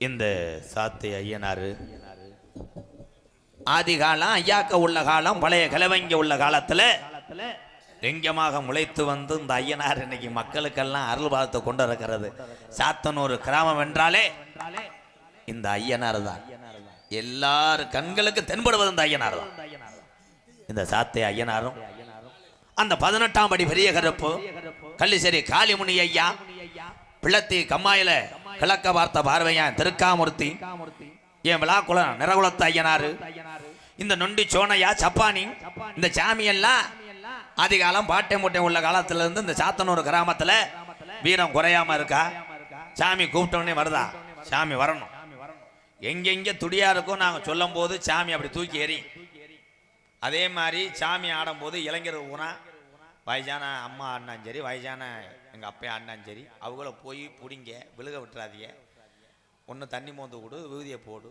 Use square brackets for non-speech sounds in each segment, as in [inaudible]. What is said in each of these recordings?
இந்த சாத்தை ஐயனார். ஆதி காலம் ஐயாக்க உள்ள காலம் பழைய கிழவங்க உள்ள காலத்தில் லிங்கமாக முளைத்து வந்து இந்த ஐயனார் இன்னைக்கு மக்களுக்கெல்லாம் அருள்பாதத்தை கொண்டு இருக்கிறது சாத்தனூர் கிராமம் என்றாலே இந்த ஐயனார் தான். எல்லார் கண்களுக்கு தென்படுவது இந்த ஐயனார் தான். இந்த சாத்தை ஐயனாரும் அந்த பதினெட்டாம் படி பெரிய கருப்பு கள்ளிசேரி காளிமுனி ஐயா பிள்ளத்தி கம்மாயில கிழக்க பார்த்த பார்வையான் திருக்காமூர்த்தி. என் விழாக்குளம் நிறகுலத்து ஐயனாரு. இந்த நொண்டி சோனையா சப்பானி. இந்த சாமி எல்லாம் அதிகாலம் பாட்டை மூட்டை உள்ள காலத்துல இருந்து இந்த சாத்தனூர் கிராமத்துல வீரம் குறையாம இருக்கா? சாமி கூப்பிட்டோடனே வருதா? சாமி வரணும். எங்கெங்க துடியா இருக்கோ நாங்க சொல்லும் போது சாமி அப்படி தூக்கி எறி. அதே மாதிரி சாமி ஆடும்போது இளைஞர் ஊனா வயசான அம்மா ஆடினாலும் சரி வயசான எங்கள் அப்பா ஆடினாலும் சரி அவங்கள போய் பிடிங்க விழுக விட்டுறாதீங்க. ஒன்று தண்ணி மோந்து கொடு விபூதியை போடு.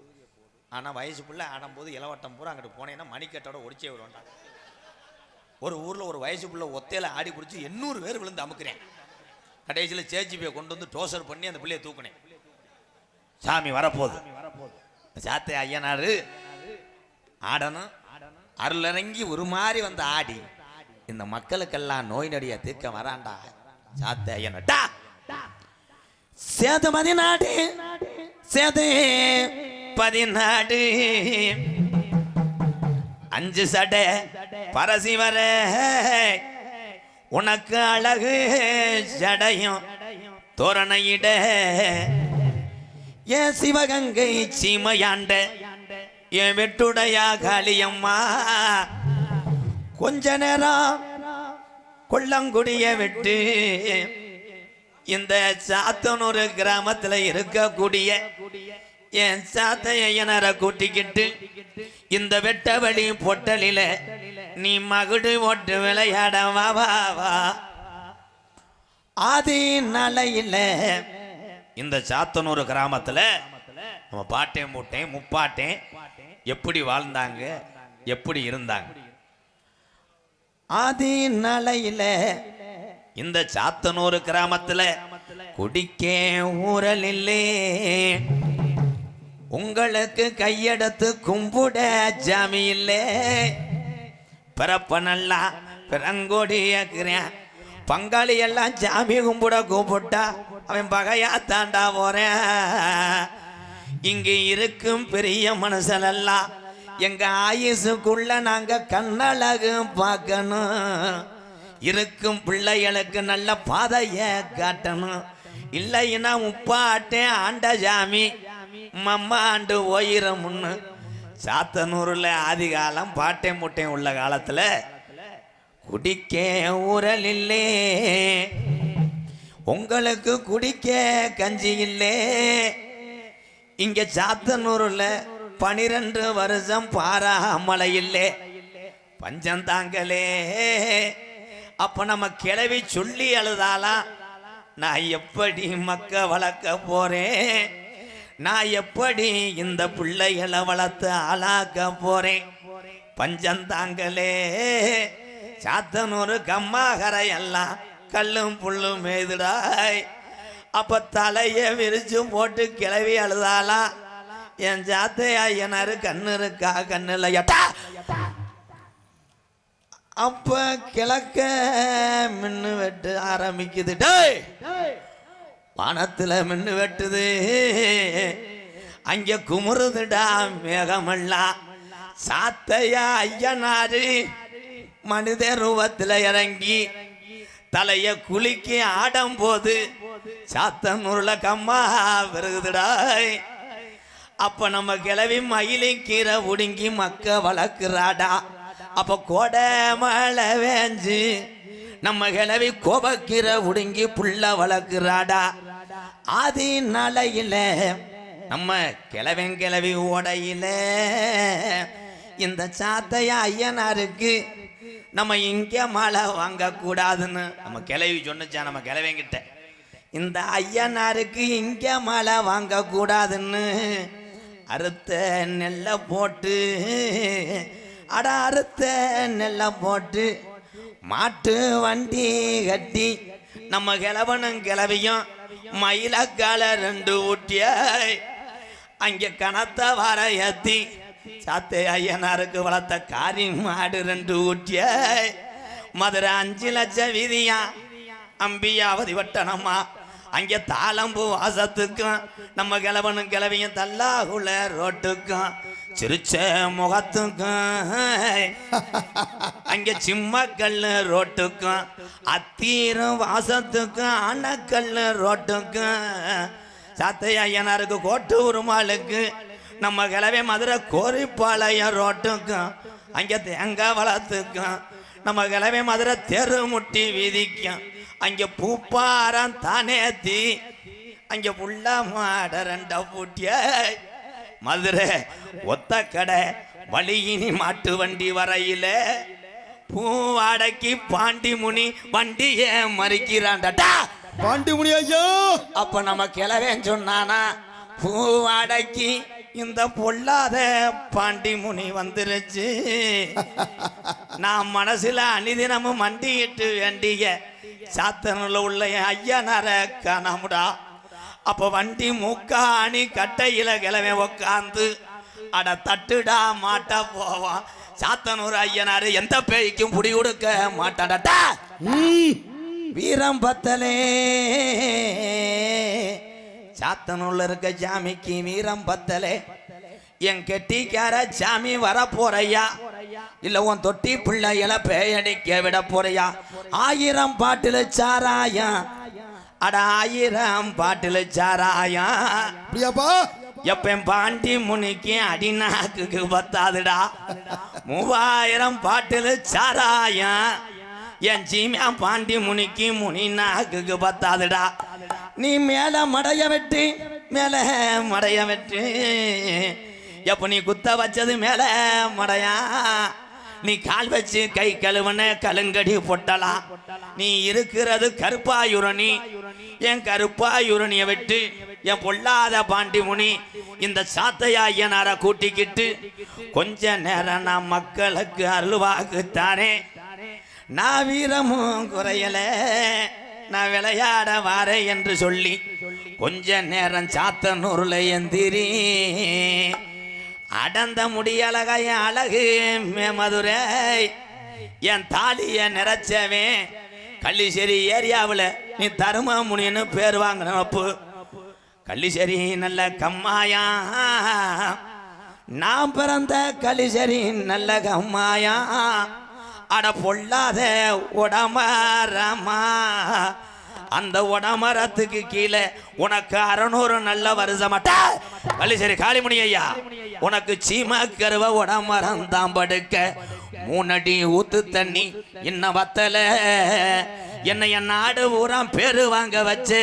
ஆனால் வயசு பிள்ளை ஆடும்போது இளவட்டம் பூரா அங்கிட்டு போனேன்னா மணிக்கட்டோட ஒடிச்சே விடுவோம்டா ஒரு ஊரில் ஒரு வயசு பிள்ளை ஒத்தையில ஆடி பிடிச்சி எண்ணூறு பேர் விழுந்து அமுக்குறேன். கடைசியில் சேச்சி போய் கொண்டு வந்து டோசர் பண்ணி அந்த பிள்ளையை தூக்குனேன். சாமி வரப்போகுது. சாத்தை ஐயனாரு ஆடணும். அருளிறங்கி ஒரு மாதிரி வந்து ஆடி இந்த மக்களுக்கெல்லாம் நோய் நொடிய தீர்க்க வராண்டா சாத்த ஐயனட்டா பதினாடு சேது பதினாடு அஞ்சு சடை. பரசி வர. உனக்கு அழகு சடையும். தோரணையிட. ஏ சிவகங்கை சீமையாண்ட. என் வெட்டுடையா காளியம்மா. கொஞ்ச நேரம் கொள்ளங்குடிய விட்டு இந்த சாத்தனூர் கிராமத்துல இருக்கக்கூடிய என் சாத்தையனரை கூட்டிக்கிட்டு இந்த வெட்ட வழி பொட்டலில நீ மகுடு ஓட்டு விளையாட வா வா வா. ஆதி நலையில இந்த சாத்தனூர் கிராமத்துல நம்ம பாட்டேன் மூட்டேன் முப்பாட்டேன் எப்படி வாழ்ந்தாங்க எப்படி இருந்தாங்க? அது நலையில இந்த சாத்தனூர் கிராமத்துல குடிக்க ஊரல் இல்லே உங்களுக்கு கையெடுத்து கும்பிட ஜாமி இல்லே. பிறப்ப நல்லா பிறங்கோடியாக்குறேன் பங்காளி எல்லாம் ஜாமி கும்பிட கூப்பிட்டா அவன் பகையா தாண்டா போறேன். இங்கே இருக்கும் பெரிய மனுஷனெல்லாம் எங்க ஆயுசுக்குள்ள நாங்க கண்ணழகு பார்க்கணும். இருக்கும் பிள்ளைகளுக்கு நல்ல பாதைய காட்டணும். இல்லைன்னா முப்பாட்டேன் ஆண்ட ஜாமி மம்மா ஆண்டு ஓயிரமுன்னு சாத்தனூரில் ஆதி காலம் பாட்டை முட்டையும் உள்ள காலத்தில் குடிக்க ஊரல் இல்லே. உங்களுக்கு குடிக்க கஞ்சி இல்லே. இங்கே சாத்தனூரில் பனிரெண்டு வருஷம் பாராமலை இல்லே பஞ்சம் தாங்களே அப்ப நம்ம கிளவி சொல்லி அழுதாலாம் நான் எப்படி மக்க வளர்க்க போறேன்? நான் எப்படி இந்த பிள்ளைகளை வளர்த்து ஆளாக்க போறேன்? பஞ்சம் தாங்களே சாத்தனூர் கம்மாகரை எல்லாம் கல்லும் புல்லும் மேதுடாய் அப்ப தலைய விரிச்சு போட்டு கிளவி அழுதாலாம் என் ஜாத்தையா ஐயனாரு கண்ணு இருக்கா கண்ணு இல்லையாட்டா அப்ப கிழக்க மின்னு வெட்டு ஆரம்பிக்குது. டேய்! வானத்துல மின்னு வெட்டுது. அங்க குமுறுதுடா மேகமெல்லாம் சாத்தையா ஐயனாரு மனித ரூபத்துல இறங்கி தலைய குலுக்கி ஆடும் போது சாத்தனூர்ல கம்மா வருகுதுடாய். அப்போ நம்ம கிளவி மயிலும் கீரை உடுங்கி மக்க வளர்க்குறாடா. அப்போ கொடை மழை வேஞ்சு நம்ம கிளவி கோபக்கீரை உடுங்கி புள்ள வளர்க்குறாடா. ஆதி நலையில நம்ம கிளவன் கிளவி ஓடையில இந்த சாத்தைய ஐயனாருக்கு நம்ம இங்கே மழை வாங்கக்கூடாதுன்னு நம்ம கிளவி சொன்னுச்சா நம்ம கிளவங்கிட்ட இந்த ஐயனாருக்கு இங்கே மழை வாங்கக்கூடாதுன்னு அறுத்த நெல்லை போட்டு அட அறுத்த நெல்லை போட்டு மாட்டு வண்டி கட்டி நம்ம கிழவனும் கிளவியும் மயிலக்கால ரெண்டு ஊட்டியாய் அங்கே கனத்த வர ஏத்தி சாத்தே ஐயனாருக்கு வளர்த்த காரி மாடு ரெண்டு ஊட்டிய மதுரை அஞ்சு லட்சம் வீதியா அம்பியாவதி வட்டணமா அங்கே தாளம்பூ வாசத்துக்கும் நம்ம கிழவனும் கிழவியும் தல்லாகுல ரோட்டுக்கும் சிரிச்ச முகத்துக்கும் அங்க சிம்மக்கல்லு ரோட்டுக்கும் அத்தீரும் வாசத்துக்கும் அணக்கல்லு ரோட்டுக்கும். சாத்தையா ஐயனாருக்கு கோட்டு உருமாளுக்கு நம்ம கிளவே மதுரை கோரிப்பாளையம் ரோட்டுக்கும் அங்கே தேங்காய் வளத்துக்கும் நம்ம கிளவே மதுரை தெரு முட்டி வீதிக்கும் அங்கே பூப்பாரம் தானேத்தி அங்கே புள்ள மாட ரெண்ட பூட்டிய மதுரை ஒத்த கடை வழியினி மாட்டு வண்டி வரையில. பூவாடைக்கு பாண்டி முனி வண்டியே மறிக்கிறான்டா. பாண்டிமுனி ஐயா! அப்ப நம்ம கிளவேன் சொன்னானா பூவாடைக்கு இந்த பொல்லாத பாண்டி முனி வந்துருச்சு. [laughs] நான் மனசுல அனிதினமும் மண்டியிட்டு வேண்டிய சாத்தனில் உள்ள என் ஐயனார காணாமுடா. அப்ப வண்டி மூக்காணி கட்டையில கிளவே உக்காந்து அட தட்டுடா மாட்டா போவான். சாத்தனூர் ஐயனாரு எந்த பேய்க்கும் புடி கொடுக்க மாட்டாடா. வீரம் பத்தலே. சாத்தனூர்ல இருக்க சாமிக்கு வீரம் பத்தலே. என் கெட்டிக்கார சாமி வர போறையா இல்ல உன் தொட்டி பிள்ளைகள பேயடிக்க விட போறையா? ஆயிரம் பாட்டுல சாராயா? அட ஆயிரம் பாட்டுல சாராயா? அப்படியாப்பா? எப்பன் பாண்டி முனிக்கு அடிநாக்குக்கு பத்தாதுடா. மூவாயிரம் பாட்டில் சாராயம் என் சீமியா பாண்டி முனிக்கு முனி நாக்குக்கு பத்தாதுடா. நீ மேல மடைய வெட்டு மேல மடைய வெட்டு. எப்ப நீ குத்த வச்சது மேல மடையா? நீ கால் வச்சு கை கழுவன கலங்கடி பொட்டலாம் நீ இருக்கிறது கருப்பாயுரணி. என் கருப்பாயுரணிய விட்டு என் பொல்லாத பாண்டி முனி இந்த சாத்தையா ஐயனாரை கூட்டிக்கிட்டு கொஞ்ச நேரம் நான் மக்களுக்கு அருள்வாக்குத்தானே. நான் வீரமும் குறையல நான் விளையாட வாரேன் என்று சொல்லி கொஞ்ச நேரம் சாத்தனூர்ல எந்திரி. அடந்த முடியழகைய அழகு மே மதுரை. என் தாலிய நிறைச்சவன் கள்ளிசேரி ஏரியாவில் நீ தரும முனின்னு பேர் வாங்கினப்பு கள்ளிசேரி நல்ல கம்மாயா. நான் பிறந்த கள்ளிசேரி நல்ல கம்மாயா. அட பொல்லாத உடமரமா அந்த உடமரத்துக்கு கீழே உனக்கு அறநூறு நல்ல வருஷமாட்டா. கள்ளிசேரி காளிமணி ஐயா உனக்கு சீமா கருவ உடமரம் தான் படுக்க. மூணடி ஊத்து தண்ணி இன்னும் வத்தல. என்னை என் நாடு ஊரம் பேரு வாங்க வச்சு.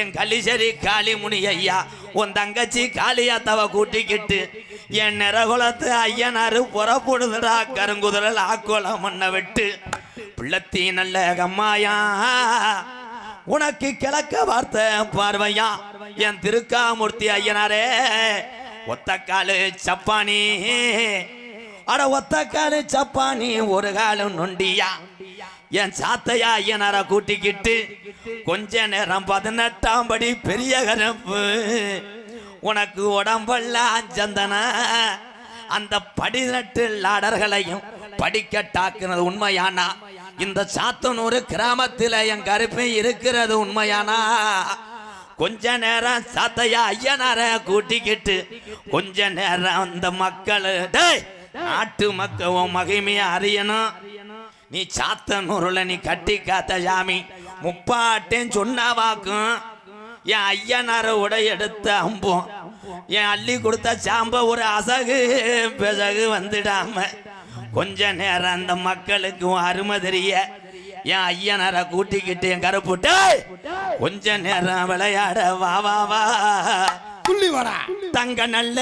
என் கலிசரி காளிமுனி ஐயா உன் தங்கச்சி காளியாத்தவ கூட்டிக்கிட்டு என் நிறகுலத்து ஐயனாரு புறப்படுதுடா கருங்குதிரல் ஆக்கோலம் மண்ணை விட்டு. பிள்ளத்தி நல்ல கம்மாயா. உனக்கு கிழக்க வார்த்தை பார்வையா? என் திருக்காமூர்த்தி ஐயனாரே ஒத்தக்காலு சப்பானி. அட ஒத்தக்காலு சப்பானி ஒரு காலம் நொண்டியா? என் சாத்தையா ஐயனார கூட்டிக்கிட்டு கொஞ்ச நேரம் பதினெட்டாம் படி பெரிய கரப்பு. உனக்கு உடம்பெல்லாம் சந்தன. அந்த பதினெட்டு லாடர்களையும் படிக்க டாக்குனது உண்மையானா? இந்த சாத்தனூர் கிராமத்தில் என் கருப்பை இருக்கிறது உண்மையானா? கொஞ்ச நேரம் சாத்தையா ஐயனார கூட்டிக்கிட்டு கொஞ்ச நேரம் அந்த மக்கள் நாட்டு மக்களும் மகிமையை அறியணும். நீ சாத்தனூர்ல நீ கட்டி காத்த சாமி முப்பாட்டேன் சொன்னாவாக்கும் என் ஐயனார உடை எடுத்த அம்பும் என் அள்ளி கொடுத்த சாம்ப ஒரு அசகு பிசகு வந்துடாம. கொஞ்ச நேரம் அந்த மக்களுக்கு உன் அருமை தெரிய. என் ஐயனார கூட்டிக்கிட்டு என் கருப்புட்டு கொஞ்ச நேரம் விளையாட வா வா வா. புள்ளி வாடா. தங்க நல்ல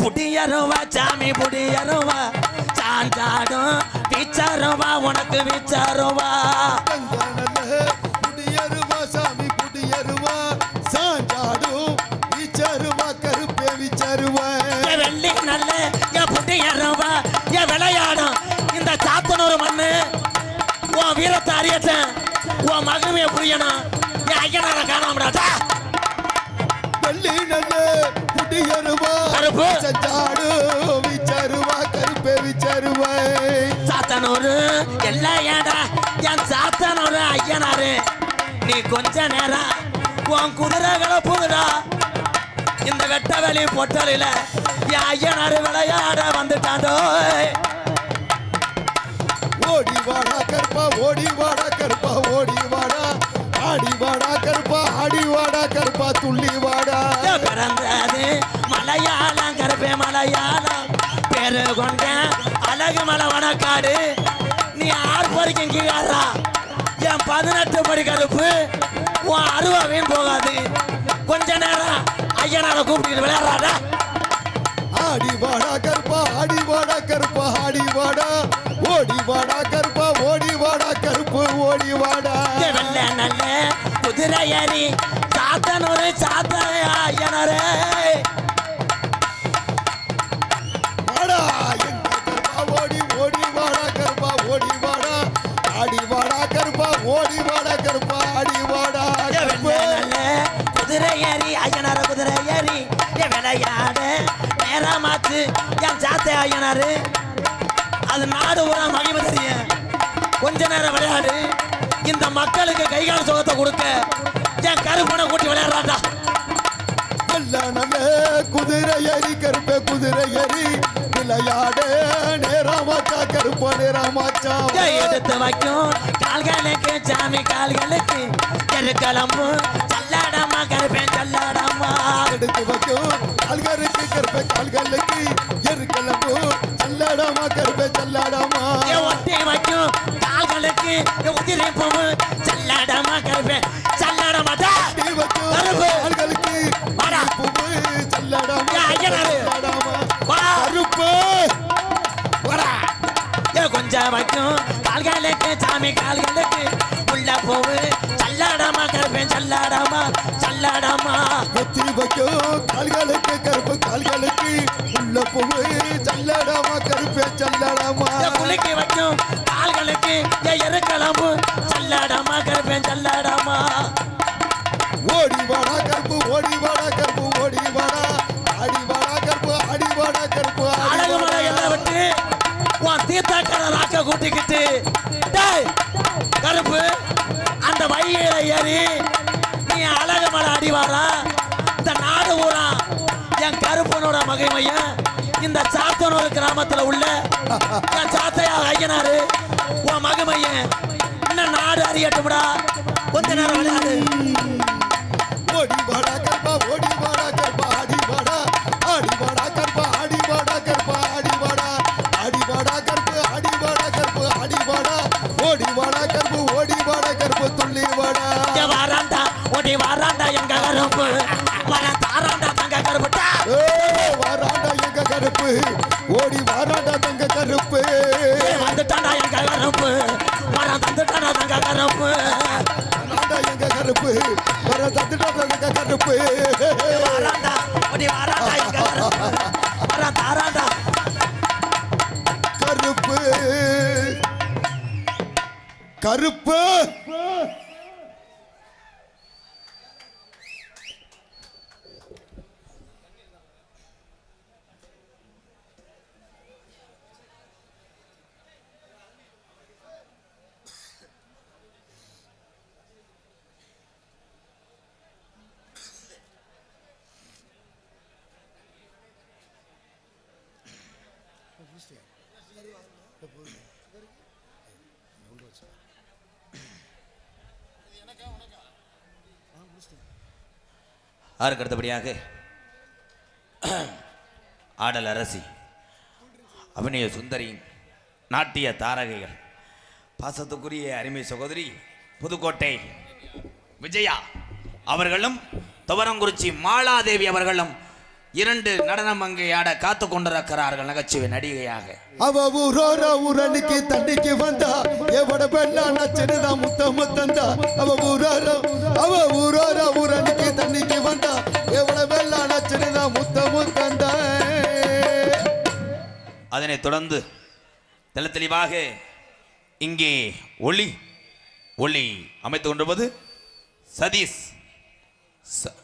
புடியருவா சாமி புடியருவா சாஞ்சாடும் விச்சாருவா உனக்கு விச்சாருவா புடியருவா சாமி புடியருவா சாஞ்சாடும் வீச்சருவா கருப்பே விச்சருவா நல்ல விளையாடும். இந்த சாத்தனூர் மண்ணு உன் வீரத்தை அறியத்தேன் உன் மகிமையை புரியணும். என் ஐயனார காணாமடா வெள்ளி நல்ல புடியருவா கருப்பு. செஞ்சாடு விச்சருவா கருப்பே விச்சருவா சாத்தனூரு எல்லாம் ஏடா என் சாத்தனூரு ஐயனாரு. நீ கொஞ்ச நேரம் உன் குதிரைகளை புதுடா இந்த வெட்ட வெளி பொட்டலில ஐயனாரு விளையாட வந்துட்டாண்டோ. ஓடி வாடா கருப்பா ஓடி வாடா கருப்பா ஓடி வாடா. ஆடி வாடா கருப்பா ஆடி வாடா கருப்பா துள்ளி வாடா. பிறந்தது மலையாளம் கருப்பே மலையாளம். பேரு கொண்ட அழகு மலை வனக்காடு. நீ ஆறு வரைக்கும் கீழாரா என் பதினெட்டு படி கருப்பு. உன் அருவாவையும் போகாது. கொஞ்ச நேரம் ஐயனார கூப்பிட்டு விளையாடுறாடா ஆடி வாடா கருப்பா ஆடி வாடா கருப்பா ஆடி வாடா. ஓடி வாடா கருப்பா ஓடி வாடா கருப்பு ஓடி வாடா. வெள்ள நல்ல குதிரை ஏறி சாத்தனூரு சாத்த ஐயனாரே. என் விளையாட நேரமாச்சு. என் சாத்த ஐயனாரு அது நாடு ஊரா மகிமை தெரியும் கொஞ்ச நேரம் விளையாடு. இந்த மக்களுக்கு கைகால் சுகத்தை கொடுக்க. என் கருப்பனை கூட்டி விளையாடுறாடா குதிரை ஏறி கருப்பே குதிரை ஏறி விளையாடு. நேரமாச்சா கருப்பா நேரமாச்சா? எடுத்து வைக்கும். கால்களுக்கு சாமி கால்களுக்கு. எருக்களம்பு சல்லாடமா கருப்பேன் சல்லாடமா. எடுத்து வைக்கும். கால்களுக்கு கருப்பே கால்களுக்கு எருக்கலம்பு சல்லாடாமா கருப்பே சல்லாடாமா. ஒட்டி வைக்கும் கால்களுக்கு உதிரி பூவு சல்லாடமா வைக்கும் கருப்பு. கால்களுக்கு வாடா. பூவு சல்லாடாமா கருப்பு. கொஞ்சம் வைக்கும் கால்களுக்கு சாமி கால்களுக்கு உள்ள பூவு சல்லாடமா கருப்பேன் சல்லாடமா. கால்களுக்கு சாத்தனூர் கிராமத்துல உள்ள சாத்தையா ஐயனாரு உன் மகிமைய இன்னும் நாடு அறியட்டும்டா. கொஞ்ச நேரம் விளையாடு. ஓடி வாடா கருப்பா ஓடி வாடா கருப்பா ஆடி வாடா ஆடி வாடா கருப்பா ஆடி வாடா கருப்பா ஆடி வாடா ஆடி வாடா கருப்பு ஆடி வாடா கருப்பு ஆடி வாடா ஓடி வாடா கருப்பு ஓடி வாடா கருப்பு துள்ளி வாடா வாராண்டா ஓடி வாராண்டா எங்க கருப்பு கருப்பு அதற்கு அடுத்தபடியாக ஆடல் அரசி அபிநய சுந்தரி நாட்டிய தாரகைகள் பாசத்துக்குரிய அருமை சகோதரி புதுக்கோட்டை விஜயா அவர்களும் துவரங்குறிச்சி மாலாதேவி அவர்களும் இரண்டு நடனம் அங்கே ஆட காத்து கொண்டிருக்கிறார்கள் நகைச்சுவை நடிகையாக. அவ ஊரோர ஊரனுக்கு தண்ணிக்கு வந்தா எவட பெண்ணா நச்சிடுதா முத்த முத்தந்தா. அவ ஊரோர அவ ஊரோர ஊரனுக்கு தண்ணிக்கு வந்தா எவட பெண்ணா நச்சிடுதா முத்த முத்தந்தா. அதனைத் தொடர்ந்து தெள்ள தெளிவாக இங்கே ஒளி ஒளி அமைத்து கொண்டிருப்பது சதீஷ் ச-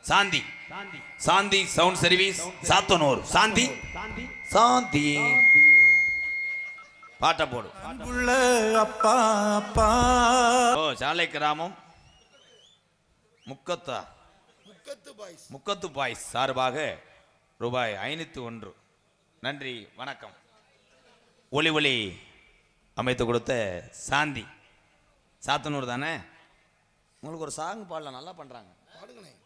சாந்தி. சாந்தி. Sound service Sathanur. சாந்தி. சாந்தி. பாட்டை போடு. அப்பா அப்பா. ஓ சாலை கிராமம் முக்கத்தா. முக்கத்து பாய்ஸ். முக்கத்து பாய்ஸ் சார்பாக ரூபாய் ஐநூற்றி ஒன்று. நன்றி வணக்கம். ஒளி ஒளி அமைத்து கொடுத்த சாந்தி. சாத்தனூர் தானே? உங்களுக்கு ஒரு சாங் பாடலாம். நல்லா பண்ணுறாங்க பாடுங்களேன்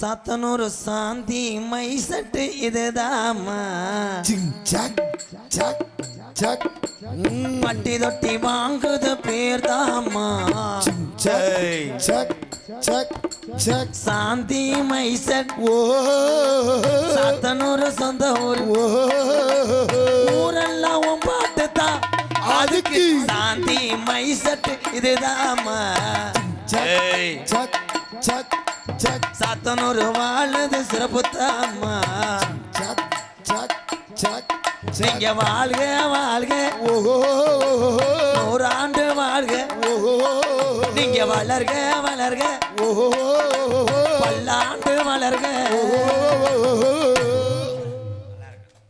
சாத்தனூர் சாந்தி மை சட்டு இதுதாம்மா. சிங் சக் சக் சக் பட்டி தொட்டி வாங்குது பேர் தாமா சாந்தி மை செட். ஓ. சாத்தனூர் சொந்த ஊர். ஓ. ஊரெல்லாம் பாட்டு தான். அதுக்கு. சாந்தி மை செட் இதுதாம்மா. ஏய் சக் சக் சக் சாத்தனூர் வாழ்ந்து சிறப்பு தாம்மா. சக் சக் நீங்க வாழ்க வாழ்க. ஓஹோ நூறாண்டு வாழ்க. ஓஹோ நீங்க வளர்க வளர்க. ஓஹோ பல்லாண்டு வளர்க.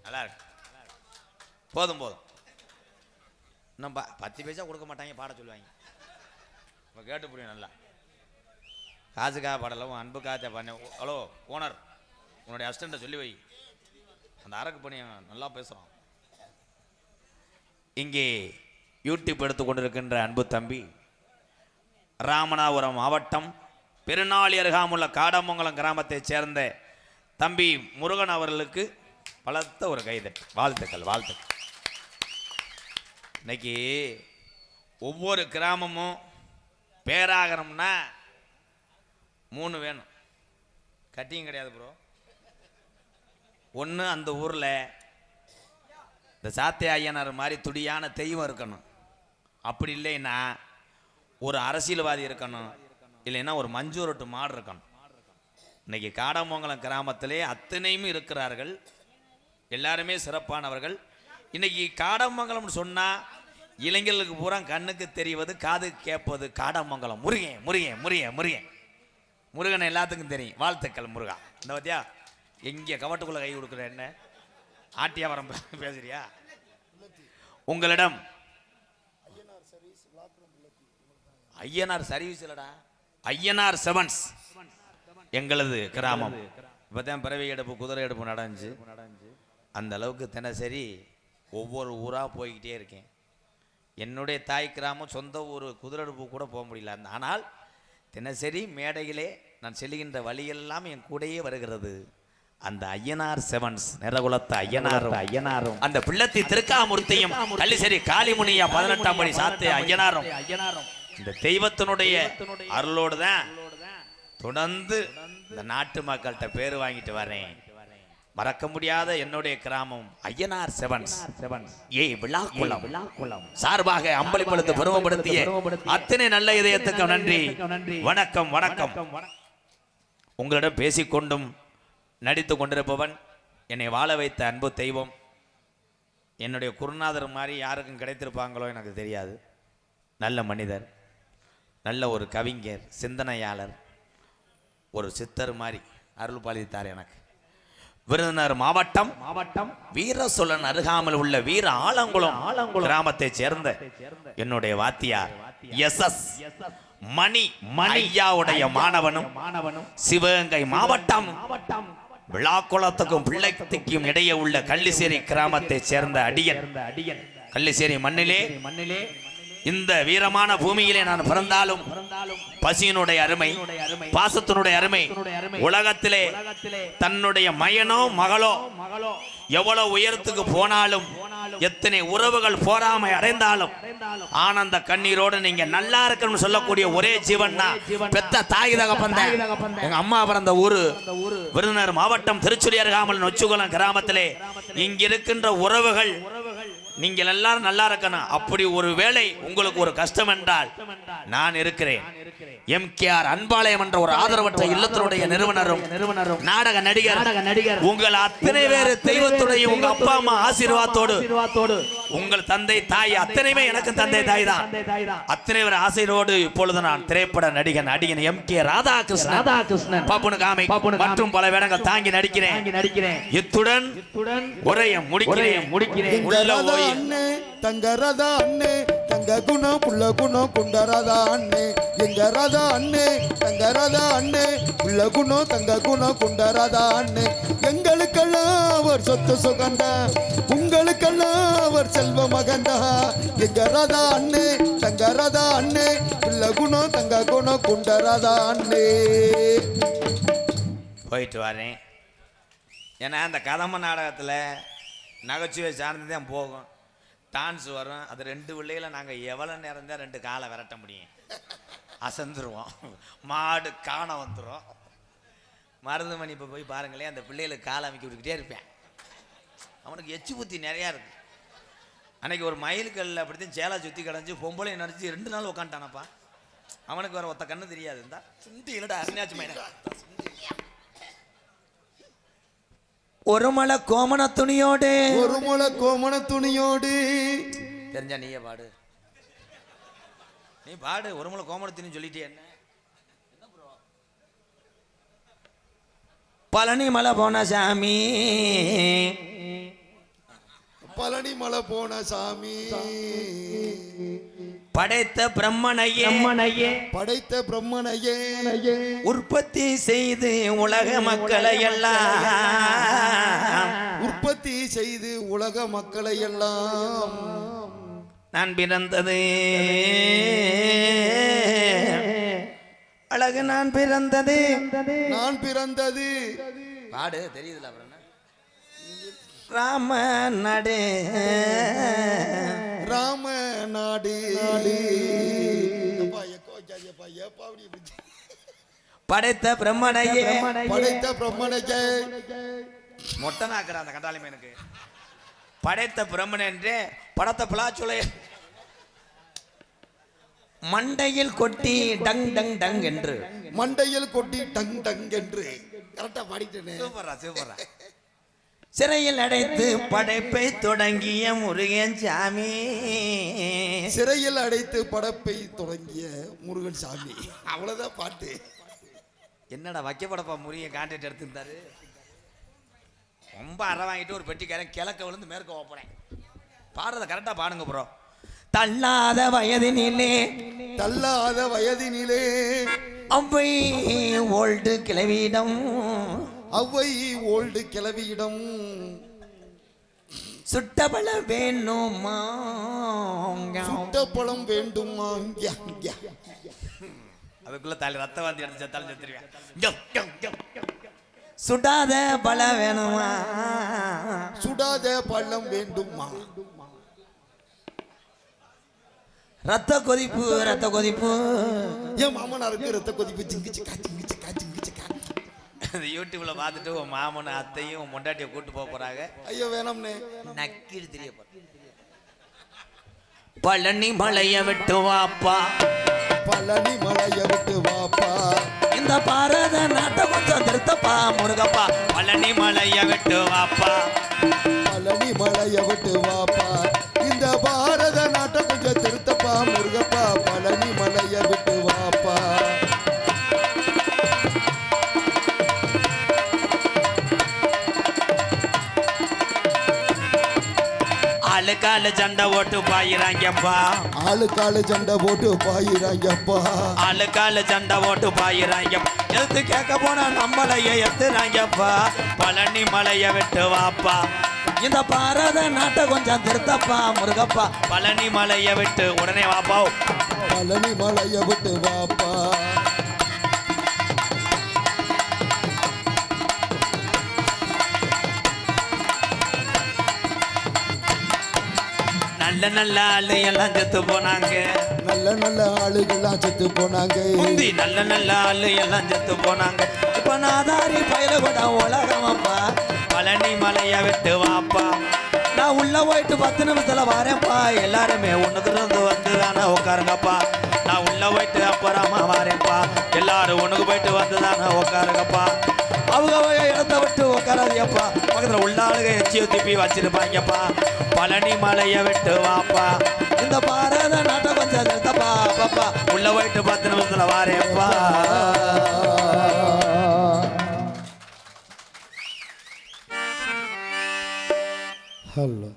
நல்லா போதும் போதும். நம்ம பத்து பைசா கொடுக்க மாட்டாங்க பாட சொல்லுவாங்க. இப்போ கேட்டு புரியும் நல்லா. காசுக்காக பாடலை உன் அன்புக்காக பண்ண ஹலோ ஓனர் உன்னுடைய அஸ்டண்ட்டை சொல்லி வை. அந்த அரக்கு பண்ணி நல்லா பேசுகிறான் இங்கே யூடியூப் எடுத்து கொண்டிருக்கின்ற அன்பு தம்பி ராமநாதபுரம் மாவட்டம் பெருநாளி அருகாமுள்ள காடமங்கலம் கிராமத்தைச் சேர்ந்த தம்பி முருகன் அவர்களுக்கு பலத்த ஒரு கைதட்டு வாழ்த்துக்கள் வாழ்த்துக்கள். இன்னைக்கு ஒவ்வொரு கிராமமும் பேராகணும்னா மூணு வேணும். கட்டியும் கிடையாது ப்ரோ ஒன்று அந்த ஊரில் இந்த சாத்திய ஐயனார் மாதிரி துடியான தெய்வம் இருக்கணும். அப்படி இல்லைன்னா ஒரு அரசியல்வாதி இருக்கணும். இல்லைன்னா ஒரு மஞ்சூரட்டு மாடு இருக்கணும். இன்னைக்கு காடமங்கலம் கிராமத்திலே அத்தனையும் இருக்கிறார்கள். எல்லாருமே சிறப்பானவர்கள். இன்னைக்கு காடமங்கலம்னு சொன்னால் இளைஞர்களுக்கு பூரா கண்ணுக்கு தெரிவது காது கேட்பது காடமங்கலம். முருகன் முருகன் முருகன் முருகன் முருகன் எல்லாத்துக்கும் தெரியும். வாழ்த்துக்கள் முருகா. இந்த பத்தியா? எங்கே கவட்டுக்குள்ள கை கொடுக்குற என்ன? ஆட்டியாவரம் பே- பேசுறியா? உங்களிடம் ஐயனார் சர்வீஸ் இல்லடா. ஐயனார் செவன்ஸ் எங்களது கிராமம். இப்போதான் பிறவி எடுப்பு குதிரை எடுப்பு நடந்துச்சு. அந்த அளவுக்கு தினசரி ஒவ்வொரு ஊராக போய்கிட்டே இருக்கேன். என்னுடைய தாய் கிராமம் சொந்த ஊர் குதிரை எடுப்பு கூட போக முடியல. அந்த- ஆனால் தினசரி மேடையிலே நான் செல்கின்ற வழியெல்லாம் என் கூடயே வருகிறது. அந்த ஐயனார் செவன்ஸ் நிறகுலத்த ஐயனாரும் ஐயனாரும். அந்த பிள்ளத்தி திருக்காமூர்த்தியும் கள்ளிசேரி காளிமுனியா பதினெட்டாம் படி சாத்து ஐயனாரும். இந்த தெய்வத்தினுடைய அருளோடு தான் தொடர்ந்து இந்த நாட்டு மக்கள்கிட்ட பேர் வாங்கிட்டு வரேன். மறக்க முடியாத என்னுடைய கிராமம் ஐயனார் செவன்ஸ். ஏ விழாக்குளம். சார்பாக அம்பலிப்பழுத்து பெருமைப்படுத்திய அத்தனை நல்ல இதயத்துக்கு நன்றி. வணக்கம் வணக்கம். உங்களிடம் பேசிக்கொண்டும் நடித்து கொண்டிருப்பவன் என்னை வாழ வைத்த அன்பு தெய்வம். என்னுடைய குருநாதர் மாதிரி யாருக்கும் கிடைத்திருப்பாங்களோ எனக்கு தெரியாது. நல்ல மனிதர் நல்ல ஒரு கவிஞர் சிந்தனையாளர் ஒரு சித்தர் மாதிரி அருள் பாலித்தார் எனக்கு. விருதுநகர் மாவட்டம் மாவட்டம் வீர சோழன் அருகாமல் உள்ள வீர ஆலங்குளம் ஆலங்குளம் கிராமத்தைச் சேர்ந்த என்னுடைய வாத்தியார் எஸ் எஸ் மணி மணியாவுடைய மாணவனும் மாணவனும் சிவகங்கை மாவட்டம் மாவட்டம் விழாக்குளத்துக்கும் பிள்ளைத்துக்கும் இடையே உள்ள கள்ளிசேரி கிராமத்தைச் சேர்ந்த அடியன். கள்ளிசேரி மண்ணிலே மண்ணிலே இந்த வீரமான பூமியிலே நான் பிறந்தாலும் பசியினுடைய அருமை பாசத்தினுடைய அருமை உலகத்திலே தன்னுடைய மயனோ மகளோ எவ்வளவு உயரத்துக்கு போனாலும் எத்தனை உறவுகள் போராமை அடைந்தாலும் ஆனந்த கண்ணீரோடு நீங்க நல்லா இருக்கணும்னு சொல்லக்கூடிய ஒரே ஜீவன்னா பெத்த தாய் தகப்பன் எங்க அம்மா பிறந்த ஊரு விருந்தினர் மாவட்டம் திருச்சுழி அருகாமல் நொச்சுகுளம் கிராமத்திலே இங்க இருக்கின்ற உறவுகள் நீங்கள் எல்லாரும் நல்லா இருக்கணும். அப்படி ஒரு வேளை உங்களுக்கு ஒரு கஷ்டம் என்றால் நான் இருக்கிறேன். எம் கே ஆர் அன்பாலயம் என்ற ஒரு ஆதரவற்ற இல்லத்தினுடைய நிறுவனரும் நிறுவனரும் நாடக நடிகர் நாடக நடிகர் உங்கள் அத்தனை பேர் தெய்வத்துடைய உங்க அப்பா அம்மா ஆசீர்வாதத்தோடு உங்கள் தந்தை தாய் அத்தனையுமே எனக்கு தந்தை தாய் தான். அத்தனை பேர் ஆசையோடு இப்பொழுது நான் திரைப்பட நடிகன் நடிகன் எம் கே ராதாகிருஷ்ணன். ராதாகிருஷ்ணன். பாப்புனு காமை மற்றும் பல வேடங்கள் தாங்கி நடிக்கிறேன். இத்துடன் உரையை முடிக்கிறேன். முடிக்கிறேன். உள்ள அண்ணே தங்க ரதா அண்ணே தங்க குணம் புள்ள குணம் குண்ட ரதா அண்ணே எங்க ராதா அண்ணே தங்க ரதா அண்ணே புள்ள குணம் தங்க குணம் குண்ட ரதா அண்ணே. எங்களுக்கெல்லாம் அவர் சொத்து சுகந்தா உங்களுக்கெல்லாம் அவர் செல்வ மகந்தா. எங்க ராதா அண்ணே தங்க ரதா அண்ணே புள்ள குணம் தங்க குணம் குண்ட ரதா அண்ணே. போயிட்டு வரேன். ஏன்னா அந்த கதம்ப நாடகத்தில் நகைச்சுவை சார்ந்து தான் போகும். டான்ஸ் வரும் அது ரெண்டு பிள்ளைகள நாங்கள் எவ்வளோ நேரம் தான் ரெண்டு காலை விரட்ட முடியும். அசந்துருவோம். மாடு காண வந்துடும் மருதுமணி இப்போ போய் பாருங்களேன் அந்த பிள்ளைகளுக்கு காலை அமைக்க விட்டுக்கிட்டே இருப்பேன். அவனுக்கு எச்சு புத்தி நிறையா இருக்கு. அன்னைக்கு ஒரு மயிலுக்கல்ல அப்படித்தான் சேலை சுற்றி கிடஞ்சி பொம்பளை நடிச்சு ரெண்டு நாள் உட்காந்துட்டானப்பா அவனுக்கு வேறு ஒத்த கண்ணு தெரியாது. இருந்தா சுண்டி இல்லடா அருணாச்சி சுண்டி ஒரு மலை கோமண துணியோடு. ஒரு முளை கோமண துணியோடு. தெரிஞ்சா நீயே பாடு. நீ பாடு ஒரு முளை கோமணத்தின்னு சொல்லிட்டே என்ன? பழனி மலை போன சாமி. பழனி மலை போன சாமி. படைத்த பிரம்மனையே படைத்த பிரம்மனையே உற்பத்தி செய்து உலக மக்களை எல்லாம் உற்பத்தி செய்து உலக மக்களை எல்லாம் நான் பிறந்தது. அழகு நான் பிறந்தது. நான் பிறந்தது. பாடு தெரியுதுல? ராம நடு. ராம நாடு? படைத்த பிரம்மனையே. படைத்த பிரம்மனையே. மொட்டை நாக்குற அந்த கண்டாளி மேனுக்கு படைத்த பிரம்மன் என்று படத்த பிளாச்சுளை மண்டையில் கொட்டி டங் டங் டங் என்று. மண்டையில் கொட்டி டங் டங் என்று. கரெக்டா பாடிட்டேனே. சூப்பரா சூப்பரா சிறையில் அடைத்து படைப்பை தொடங்கிய முருகன் சாமி. சிறையில் அடைத்து படப்பை தொடங்கிய முருகன் சாமி. அவ்வளவுதான் பாட்டு. என்னடா வைக்க படப்பா முருகன் கான்ட்ராக்ட் எடுத்திருந்தாரு? ரொம்ப அறை வாங்கிட்டு ஒரு பெட்டிக்காரன் கிழக்க விழுந்து மேற்க ஓப்பனேன் பாடுறத கரெக்டாக பாடுங்க ப்ரோ தள்ளாத வயதினிலே. தள்ளாத வயதினிலே. அவ்வை ஓல்டு கிளவியிடம் அவ்வை ஓல்டு கிளவியிடம் சுட்டபல வேணுமா? சுட்ட பழம் வேண்டுமா. அதுக்குள்ள தலை ரத்த வாந்தி எடுத்து செத்தாலும் செத்துருவேன். சுடாத பல வேணுமா? சுடாத பழம் வேண்டுமா? ரத்த கொதிப்பு ரத்த கொதிப்பு. என் மாமனாருக்கு ரத்த கொதிப்பு ஜிங்கு சிக்கா இந்த யூடியூப்ல பார்த்துட்டு உன் மாமனும் அத்தையும் உன் பொண்டாட்டியை கூட்டு போக போறாங்க. ஐயோ வேணாம்னே. நக்கிடு தெரிய பழனி மலைய விட்டு வாப்பா பழனி மலைய விட்டு வாப்பா இந்த பாரத நாட்டை கொஞ்சம் திருத்தப்பா முருகப்பா. பழனி மலைய விட்டு வாப்பா பழனி மலைய விட்டு வாப்பா ஆளுக்காலு சண்டை ஓட்டு பாயிறாங்கப்பா. ஆளுக்காலு சண்டை போட்டு பாயிறாங்கப்பா. ஆளுக்காலு சண்டை ஓட்டு பாயிறாங்க எடுத்து கேட்க போனா நம்மளைய எத்துறாங்கப்பா. பழனி மலைய விட்டு வாப்பா. இந்த பாரத நாட்டை கொஞ்சம் திருத்தப்பா முருகப்பா. பழனி மலைய விட்டு உடனே வாப்பா. பழனி மலைய விட்டு வாப்பா. நல்ல நல்ல ஆளு எல்லாம் செத்து போனாங்க. நல்ல நல்ல ஆளுகள்லாம் செத்து போனாங்க. முந்தி நல்ல நல்ல ஆளு எல்லாம் செத்து போனாங்க. இப்ப நாதாரி பயில கூட உலகமப்பா பழனி மலைய விட்டு வாப்பா. நான் உள்ள போயிட்டு பத்து நிமிஷத்துல வரேன்ப்பா. எல்லாருமே ஒண்ணுக்கு வந்து தானே உட்காருங்கப்பா. நான் உள்ள போயிட்டு அப்புறமா வாரேன்ப்பா. எல்லாரும் ஒண்ணுக்கு போயிட்டு வந்துதானே உட்காருங்கப்பா. அவங்க அவங்க இடத்த விட்டு உட்காராதியப்பா பக்கத்தில் உள்ள எச்சியை திப்பி வச்சிருப்பாங்கப்பா. பழனி மலையை விட்டு வாப்பா. இந்த பாரத நாட்டை கொஞ்சம் நிறுத்தப்பா பாப்பா. உள்ள போயிட்டு பத்து நிமிஷத்துல வாரேப்பா ஹலோ.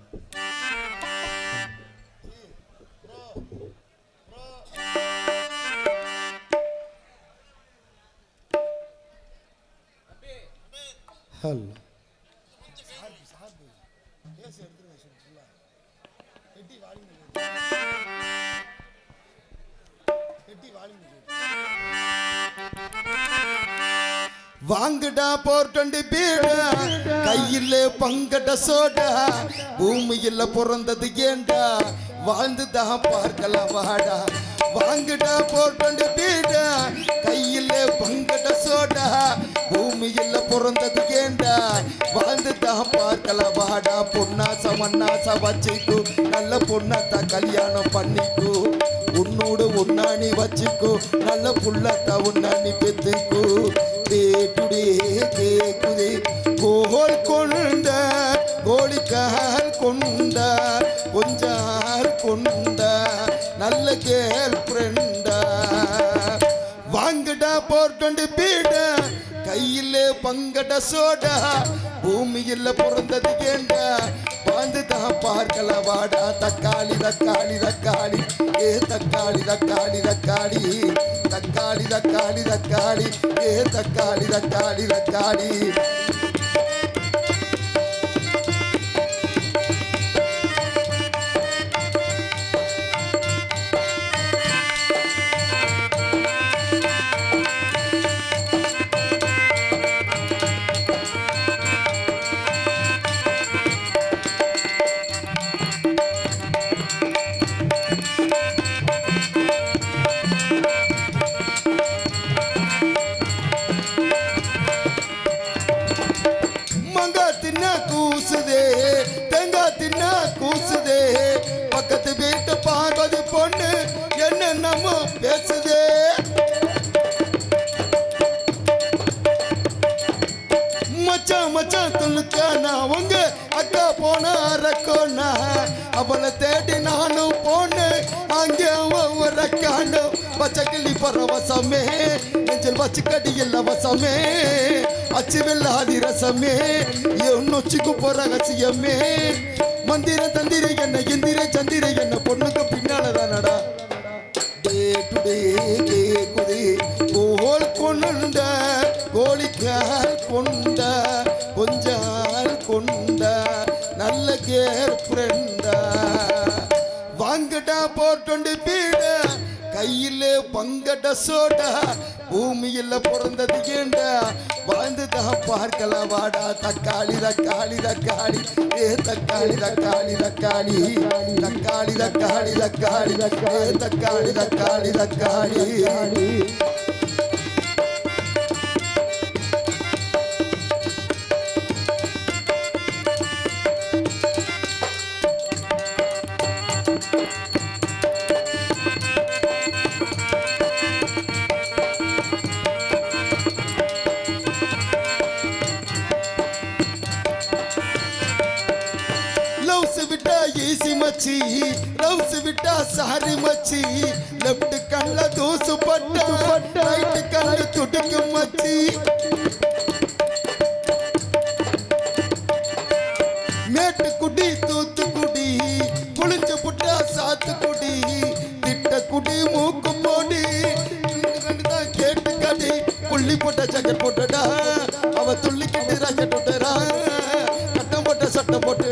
ஹலோ வாங்குடா போர்ட்டண்டி பீடா கையில் பங்கட சோடா பூமியில் பிறந்தது ஏண்டா? வாழ்ந்துதான் பார்க்கலாம் வாடா. வாங்குடா போர்ட்டண்டி பீடா கையில் பங்கட சோடா பூமியில் பிறந்தது ஏண்டா வாழ்ந்துதான் பார்க்கலாம். வாடா பொண்ணா மண்ணாச வச்சுக்கோ. நல்ல பொண்ணாத்தா கல்யாணம் பண்ணிக்கோ. உன்னோடு உன்னாணி வச்சுக்கோ. நல்ல புள்ளத்தா உன்னாணி பெத்துக்கோ. டே டுடே கேக்குதே கோல் கொண்ட கோழிக்கால் கொண்ட கொஞ்சால் கொண்ட நல்ல கேள் ஃப்ரெண்டா. வாங்கடா போர்ட்டண்டு பீடா. கையில பங்கட சோடா பூமியில் பிறந்தது ஏண்டா? வாழ்ந்து தான் பார்க்கல வாடா தக்காளி தக்காளி தக்காளி. ஏ தக்காளி தக்காளி தக்காளி. தக்காளி தக்காளி தக்காளி. ஏ தக்காளி தக்காளி தக்காளி. பேசுதே. மச்சான் மச்சான் துணுக்கானா உங்க அக்கா போனா ரக்கோனா அவளை தேடி நானும் போனேன். அங்கே ஒவ்வொரு அக்காண்டோ பச்சை பரவசமே நெஞ்சில் வச்சு இலவசமே அச்சு ரசமே நொச்சிக்கு போற ரகசியமே. மந்திர தந்திர என்ன எந்திர சந்திர என்ன பொண்ணுக்கு பின்னால தானடா டே கோல் கொண்ட கோழிக்கால் கொண்ட கொஞ்சால் கொண்ட நல்ல கேர் ஃப்ரெண்டா. வாங்கடா பீட கையிலே பங்கட சோடா பூமியில் பிறந்தது ஏண்டா? வாழ்ந்துதான் பார்க்கலாம் வாடா தக்காளி தக்காளி தக்காளி. ஏ தக்காளி தக்காளி தக்காளி. தக்காளி தக்காளி தக்காளி. ஏ தக்காளி தக்காளி தக்காளி. பக்தி மேட்டுக்குடி தூத்துக்குடி புளிஞ்ச புட்டா சாத்துக்குடி திட்டக்குடி மூக்கு போடி தான் கேட்டு கடி புள்ளி போட்ட சக்கர் போட்டடா. அவ துள்ளிக்கிட்டு ராக்கெட் போட்டரா கட்டம் போட்ட சட்டம் போட்ட